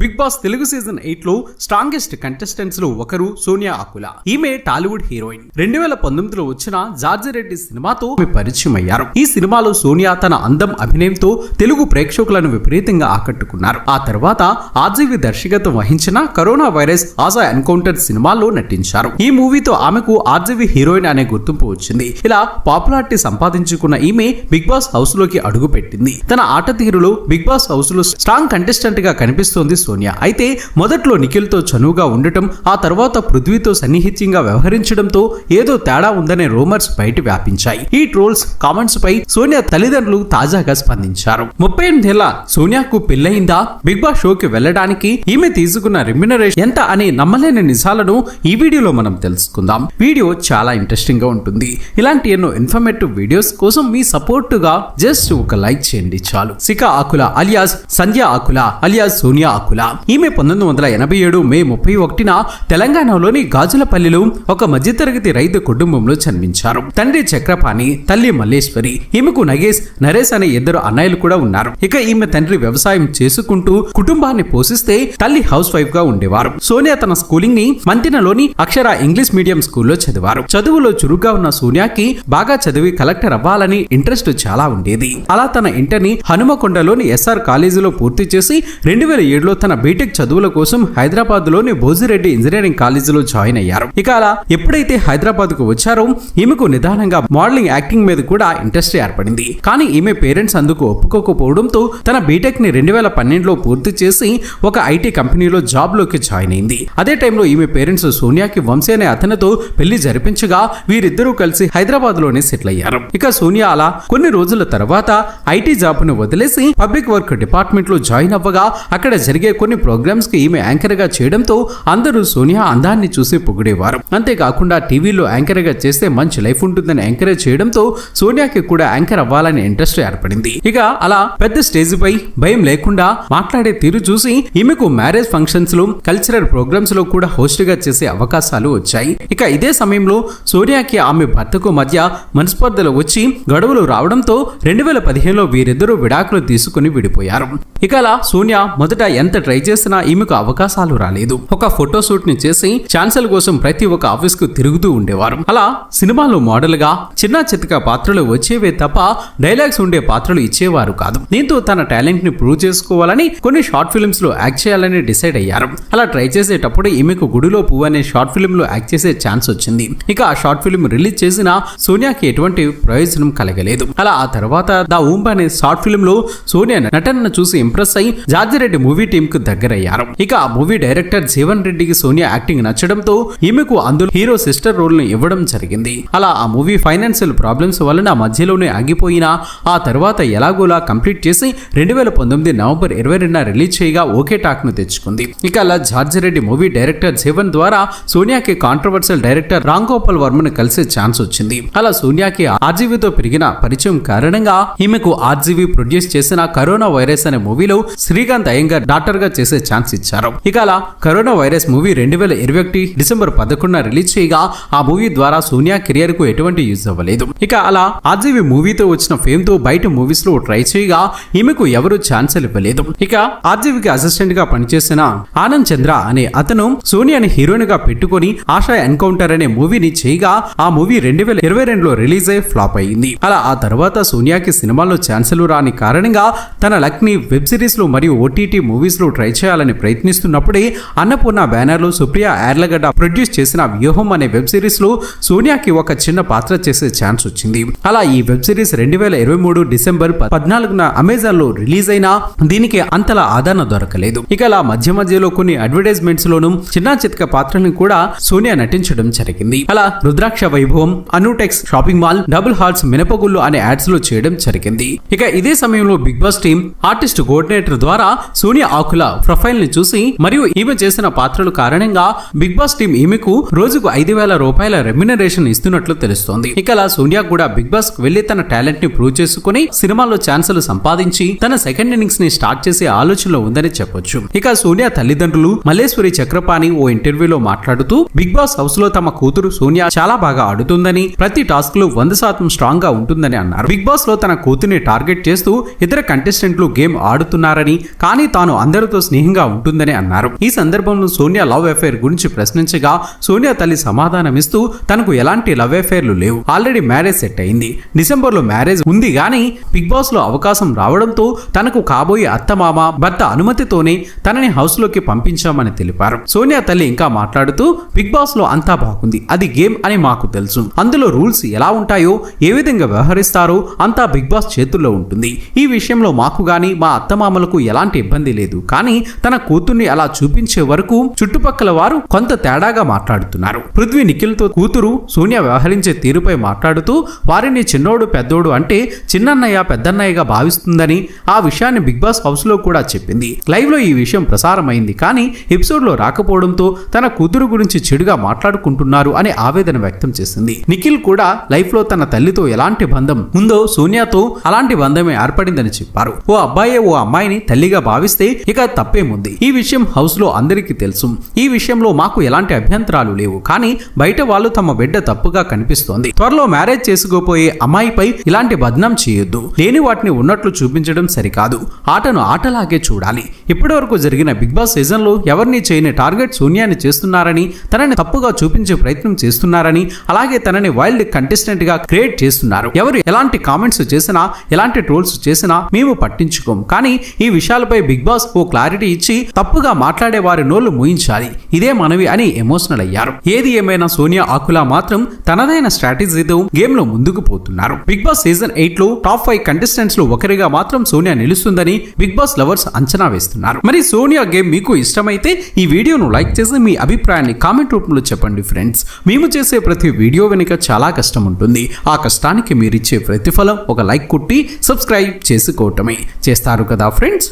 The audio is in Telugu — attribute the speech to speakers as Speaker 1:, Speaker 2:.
Speaker 1: బిగ్ బాస్ తెలుగు సీజన్ ఎయిట్లో స్ట్రాంగెస్ట్ కంటెస్టెంట్స్లో ఒకరు సోనియా ఆకుల ఈమె టాలీవుడ్ హీరోయిన్. రెండు వేల పంతొమ్మిదిలో వచ్చిన జార్జి రెడ్డి సినిమాతో పరిచయం అయ్యారు ఈ సినిమాలో సోనియా తన అందం అభినయంతో తెలుగు ప్రేక్షకులను విపరీతంగా ఆకట్టుకున్నారు. ఆ తర్వాత ఆర్జీవి దర్శకత్వం వహించిన కరోనా వైరస్ ఆజా ఎన్కౌంటర్ సినిమాల్లో నటించారు. ఈ మూవీతో ఆమెకు ఆర్జీవి హీరోయిన్ అనే గుర్తింపు వచ్చింది. ఇలా పాపులారిటీ సంపాదించుకున్న ఈమె బిగ్ బాస్ హౌస్లోకి అడుగు పెట్టింది తన ఆట తీరులో బిగ్ బాస్ హౌస్లో స్ట్రాంగ్ కంటెస్టెంట్గా కనిపిస్తోంది సోనియా. అయితే మొదట్లో నిఖిల్తో చనువుగా ఉండటం ఆ తర్వాత పృథ్వీతో సన్నిహిత్యంగా వ్యవహరించడంతో ఏదో తేడా ఉందనే రూమర్స్ బయట వ్యాపించాయి. ఈ ట్రోల్స్ కామెంట్స్ పై సోనియా తల్లిదండ్రులు తాజాగా స్పందించారు. ముప్పై ఎనిమిదేళ్ళ సోనియాకు పెళ్ళయిందా బిగ్ బాస్ షోకి వెళ్ళడానికి ఈమె తీసుకున్న రెమ్యునరేషన్ ఎంత అనే నమ్మలేని నిజాలను ఈ వీడియోలో మనం తెలుసుకుందాం. వీడియో చాలా ఇంట్రెస్టింగ్గా ఉంటుంది. ఇలాంటి ఎన్నో ఇన్ఫర్మేటివ్ వీడియోస్ కోసం మీ సపోర్టుగా జస్ట్ ఒక లైక్ చేయండి చాలు. సిక ఆకుల అలియాస్ సంధ్య ఆకుల అలియాస్ సోనియా ఆకుల. ఈమె పంతొమ్మిది వందల ఎనభై ఏడు మే ముప్పై ఒకటిన తెలంగాణలోని గాజులపల్లిలో ఒక మధ్యతరగతి రైతు కుటుంబంలో జన్మించారు. తండ్రి చక్రపాణి తల్లి మల్లేశ్వరి ఈమెకు నగేష్ నరేష్ అనే ఇద్దరు అన్నయ్యలు కూడా ఉన్నారు. ఇక ఈమె తండ్రి వ్యవసాయం చేసుకుంటూ కుటుంబాన్ని పోషిస్తే తల్లి హౌస్ వైఫ్గా ఉండేవారు. సోనియా తన స్కూలింగ్ని మంతినలోని అక్షర ఇంగ్లీష్ మీడియం స్కూల్లో చదివారు. చదువులో చురుగ్గా ఉన్న సోనియాకి బాగా చదివి కలెక్టర్ అవ్వాలని ఇంట్రెస్ట్ చాలా ఉండేది. అలా తన ఇంటర్ని హనుమకొండలోని ఎస్ఆర్ కాలేజీలో పూర్తి చేసి రెండు వేల ఏడులో తన బీటెక్ చదువుల కోసం హైదరాబాద్లోని భోజిరెడ్డి ఇంజనీరింగ్ కాలేజీలో జాయిన్ అయ్యారు. ఇక అలా ఎప్పుడైతే హైదరాబాద్కు వచ్చారో ఈమెకు నిదానంగా మోడలింగ్ యాక్టింగ్ మీద కూడా ఇంట్రెస్ట్ ఏర్పడింది. కానీ ఈమె పేరెంట్స్ అందుకు ఒప్పుకోకపోవడంతో తన బీటెక్ని రెండు వేల పన్నెండులో పూర్తి చేసి ఒక ఐటీ కంపెనీలో జాబ్లోకి జాయిన్ అయింది. అదే టైంలో ఈమె పేరెంట్స్ సోనియాకి వంశీ అనే అతనితో పెళ్ళి జరిపించగా వీరిద్దరూ కలిసి హైదరాబాద్లోనే సెటిల్ అయ్యారు. ఇక సోనియా అలా కొన్ని రోజుల తర్వాత ఐటీ జాబ్ను వదిలేసి పబ్లిక్ వర్క్ డిపార్ట్మెంట్లో జాయిన్ అవ్వగా అక్కడ జరిగే కొన్ని ప్రోగ్రామ్స్కి ఈమె యాంకర్గా చేయడంతో అందరూ సోనియా అందాన్ని చూసి పొగిడేవారు. అంతేకాకుండా టీవీలో యాంకర్గా చేస్తే మంచి లైఫ్ ఉంటుందని ఎంకరేజ్ చేయడంతో సోనియాకి కూడా యాంకర్ అవ్వాలని ఇంట్రెస్ట్ ఏర్పడింది. ఇక అలా పెద్ద స్టేజ్ పై భయం లేకుండా మాట్లాడే తీరు చూసి ఈమెకు మ్యారేజ్ ఫంక్షన్స్లో కల్చరల్ ప్రోగ్రామ్స్లో కూడా హోస్ట్గా చేసే అవకాశాలు వచ్చాయి. ఇక ఇదే సమయంలో సోనియాకి ఆమె భర్తకు మధ్య మనస్పర్ధలు వచ్చి గడువులు రావడంతో రెండు వేల పదిహేనులో వీరిద్దరూ విడాకులు తీసుకుని విడిపోయారు. ఇక అలా సోనియా మొదట ఎంత ట్రై చేసినా ఈమెకు అవకాశాలు రాలేదు. ఒక ఫోటో షూట్ని చేసి ఛాన్సల్ కోసం ప్రతి ఒక్క ఆఫీస్కు తిరుగుతూ ఉండేవారు. అలా సినిమాలో మోడల్గా చిన్న చితక పాత్రలు వచ్చేవే తప్ప డైలాగ్స్ ఉండే పాత్రలు ఇచ్చేవారు కాదు. దీంతో తన టాలెంట్ని ప్రూవ్ చేసుకోవాలని కొన్ని షార్ట్ ఫిల్మ్స్లో యాక్ట్ చేయాలని డిసైడ్ అయ్యారు. అలా ట్రై చేసేటప్పుడు ఈమెకు గుడిలో పువ్వు అనే షార్ట్ ఫిల్మ్లో యాక్ట్ చేసే ఛాన్స్ వచ్చింది. ఇక ఆ షార్ట్ ఫిల్మ్ రిలీజ్ చేసిన సోనియాకి ఎటువంటి ప్రయోజనం కలగలేదు. అలా ఆ తర్వాత ద ఊంబ అనే షార్ట్ ఫిల్మ్లో సోనియా నటనను చూసి ఇంప్రెస్ అయి జార్జిరెడ్డి మూవీ టీమ్ కు దగ్గరయ్యారు. ఇక ఆ మూవీ డైరెక్టర్ జీవన్ రెడ్డికి సోనియా యాక్టింగ్ నచ్చడంతో ఈమెకు అందులో హీరో సిస్టర్ రోల్ను ఇవ్వడం జరిగింది. అలా ఆ మూవీ ఫైనాన్షియల్ ప్రాబ్లమ్స్ వలన మధ్యలోనే ఆగిపోయినా ఆ తర్వాత ఎలాగోలా కంప్లీట్ చేసి రెండు వేల పంతొమ్మిది నవంబర్ ఇరవై రెండున రిలీజ్ చేయగా ఓకే టాక్ను తెచ్చుకుంది. ఇక అలా జార్జిరెడ్డి మూవీ డైరెక్టర్ జీవన్ ద్వారా సోనియాకి కాంట్రవర్షియల్ డైరెక్టర్ రామ్ గోపాల్ వర్మను కలిసే ఛాన్స్ వచ్చింది. అలా సోనియాకి ఆర్జీవీతో పెరిగిన పరిచయం కారణంగా ఈమెకు ఆర్జీవీ ప్రొడ్యూస్ చేసిన కరోనా వైరస్ అనే మూవీలో శ్రీకాంత్ అయ్యంగార్ డాక్టర్గా చేసే ఛాన్స్ ఇచ్చారు. ఇక అలా కరోనా వైరస్ మూవీ రెండు వేల ఇరవై ఒకటి డిసెంబర్ పదకొండున రిలీజ్ చేయగా ఆ మూవీ ద్వారా సోనియా కెరియర్కు ఎటువంటి యూజ్ అవ్వలేదు. ఇక అలా ఆర్జీవి మూవీతో వచ్చిన ఫేమ్తో బయట మూవీస్లో ట్రై చేయగా ఈమెకు ఎవరు ఛాన్స్ ఇవ్వలేదు. ఇక ఆర్జీవికి అసిస్టెంట్గా పనిచేసిన ఆనంద్ చంద్ర అనే అతను సోనియాని హీరోయిన్గా పెట్టుకుని ఆశా ఎన్కౌంటర్ అనే మూవీని చేయగా ఆ మూవీ రెండు వేల ఇరవై రెండులో రిలీజ్ అయి ఫ్లాప్ అయింది. అలా ఆ తర్వాత సోనియాకి సినిమాల్లో ఛాన్సులు రాని కారణంగా తన లక్ని వెబ్ సిరీస్లో మరియు ఓటీటీ మూవీస్లో ట్రై చేయాలని ప్రయత్నిస్తున్నప్పుడే అన్నపూర్ణ బ్యానర్లో సుప్రియా సుప్రియ యార్లగడ్డ ప్రొడ్యూస్ చేసిన వ్యూహం అనే వెబ్ సిరీస్లో సోనియాకి ఒక చిన్న పాత్ర చేసే ఛాన్స్ వచ్చింది. అలా ఈ వెబ్ సిరీస్ రెండు వేల ఇరవై మూడు డిసెంబర్ పద్నాలుగున అమెజాన్లో రిలీజ్ అయినా దీనికి అంతలా ఆదరణ దొరకలేదు. ఇక అలా మధ్య మధ్యలో కొన్ని అడ్వర్టైజ్మెంట్స్ లోను చిన్న చిత్క పాత్రలను కూడా సోనియా నటించడం జరిగింది. అలా Rudraksha Vaibhavam Anutex shopping mall double hearts మినపగుళ్ళు అనే యాడ్స్లో చేయడం జరిగింది. ఇక ఇదే సమయంలో Bigg Boss team artist coordinator ద్వారా సోనియా ఆకుల ప్రొఫైల్ని చూసి మరియు ఈమె చేసిన పాత్రలు కారణంగా బిగ్ బాస్ టీం ఈమెకు రోజుకు ఐదు వేల రూపాయల రెమ్యునరేషన్ ఇస్తున్నట్లు తెలుస్తోంది. ఇక సోనియా కూడా బిగ్ బాస్కు వెళ్ళి తన టాలెంట్ని ప్రూవ్ చేసుకుని సినిమాలో ఛాన్సులు సంపాదించి తన సెకండ్ ఇన్నింగ్స్ని స్టార్ట్ చేసే ఆలోచనలో ఉందని చెప్పొచ్చు. ఇక సోనియా తల్లిదండ్రులు మల్లేశ్వరి చక్రపాణి ఓ ఇంటర్వ్యూలో మాట్లాడుతూ బిగ్ బాస్ హౌస్లో తమ కూతురు సోనియా చాలా బాగా ఆడుతుందని ప్రతి టాస్క్లో వంద శాతం స్ట్రాంగ్గా ఉంటుందని అన్నారు. బిగ్ బాస్లో తన కూతుర్ని టార్గెట్ చేస్తూ ఇతర కంటెస్టెంట్లు గేమ్ ఆడుతున్నారని కానీ తాను అందరూ అందరితో స్నేహంగా ఉంటుందని అన్నారు. ఈ సందర్భంలో సోనియా లవ్ అఫైర్ గురించి ప్రశ్నించగా సోనియా తల్లి సమాధానమిస్తూ తనకు ఎలాంటి లవ్ అఫైర్లు లేవు. ఆల్రెడీ మ్యారేజ్ సెట్ అయింది. డిసెంబర్లో మ్యారేజ్ ఉంది గానీ బిగ్ బాస్లో అవకాశం రావడంతో తనకు కాబోయే అత్తమామ భర్త అనుమతితోనే తనని హౌస్లోకి పంపించామని తెలిపారు. సోనియా తల్లి ఇంకా మాట్లాడుతూ బిగ్ బాస్లో అంతా బాగుంది. అది గేమ్ అని మాకు తెలుసు. అందులో రూల్స్ ఎలా ఉంటాయో ఏ విధంగా వ్యవహరిస్తారో అంతా బిగ్ బాస్ చేతుల్లో ఉంటుంది. ఈ విషయంలో మాకు గాని మా అత్తమామలకు ఎలాంటి ఇబ్బంది లేదు. కానీ తన కూతుర్ని అలా చూపించే వరకు చుట్టుపక్కల వారు కొంత తేడాగా మాట్లాడుతున్నారు. పృథ్వీ నిఖిల్తో కూతురు సోనియా వ్యవహరించే తీరుపై మాట్లాడుతూ వారిని చిన్నోడు పెద్దోడు అంటే చిన్నన్నయ్య పెద్దన్నయ్యగా భావిస్తుందని ఆ విషయాన్ని బిగ్ బాస్ హౌస్లో కూడా చెప్పింది. లైవ్లో ఈ విషయం ప్రసారమైంది. కానీ ఎపిసోడ్లో రాకపోవడంతో తన కూతురు గురించి చెడుగా మాట్లాడుకుంటున్నారు అని ఆవేదన వ్యక్తం చేసింది. నిఖిల్ కూడా లైఫ్లో తన తల్లితో ఎలాంటి బంధం ఉందో సోనియాతో అలాంటి బంధమే ఏర్పడిందని చెప్పారు. ఓ అబ్బాయే ఓ అమ్మాయిని తల్లిగా భావిస్తే ఇక తప్పేముంది? ఈ విషయం హౌస్లో అందరికీ తెలుసు. ఈ విషయంలో మాకు ఎలాంటి అభ్యంతరాలు లేవు. కానీ బయట వాళ్ళు తమ బిడ్డ తప్పుగా కనిపిస్తోంది. త్వరలో మ్యారేజ్ చేసుకోపోయే అమ్మాయిపై ఇలాంటి బద్నాం చేయొద్దు. లేని వాటిని ఉన్నట్లు చూపించడం సరికాదు. ఆటను ఆటలాగే చూడాలి. ఇప్పటివరకు జరిగిన బిగ్ బాస్ సీజన్లో ఎవరిని చేయని టార్గెట్ శూన్యాన్ని చేస్తున్నారని తనని తప్పుగా చూపించే ప్రయత్నం చేస్తున్నారని అలాగే తనని వైల్డ్ కంటెస్టెంట్గా క్రియేట్ చేస్తున్నారు. ఎవరు ఎలాంటి కామెంట్స్ చేసినా ఎలాంటి ట్రోల్స్ చేసినా మేము పట్టించుకోం. కానీ ఈ విషయాలపై బిగ్ బాస్ ఓ క్లారిటీ ఇచ్చి తప్పుగా మాట్లాడే వారి నోళ్ళు ముయించాలి. ఇదే మనవి అని ఎమోషనల్ అయ్యారు. ఏది ఏమైనా సోనియా ఆకులా మాత్రం తనదైన స్ట్రాటజీతో గేమ్లో ముందుకు పోతున్నారు. బిగ్ బాస్ సీజన్ ఎయిట్లో టాప్ ఫైవ్ కంటెస్టెంట్స్లో ఒకరిగా మాత్రం సోనియా నిలుస్తుందని బిగ్ బాస్ లవర్స్ అంచనా వేస్తున్నారు. మరి సోనియా గేమ్ మీకు ఇష్టమైతే ఈ వీడియోను లైక్ చేసి మీ అభిప్రాయాన్ని కామెంట్ రూపంలో చెప్పండి ఫ్రెండ్స్. మేము చేసే ప్రతి వీడియో వెనుక చాలా కష్టం ఉంటుంది. ఆ కష్టానికి మీరిచ్చే ప్రతిఫలం ఒక లైక్ కొట్టి సబ్స్క్రైబ్ చేసుకోవటమే. చేస్తారు కదా ఫ్రెండ్స్?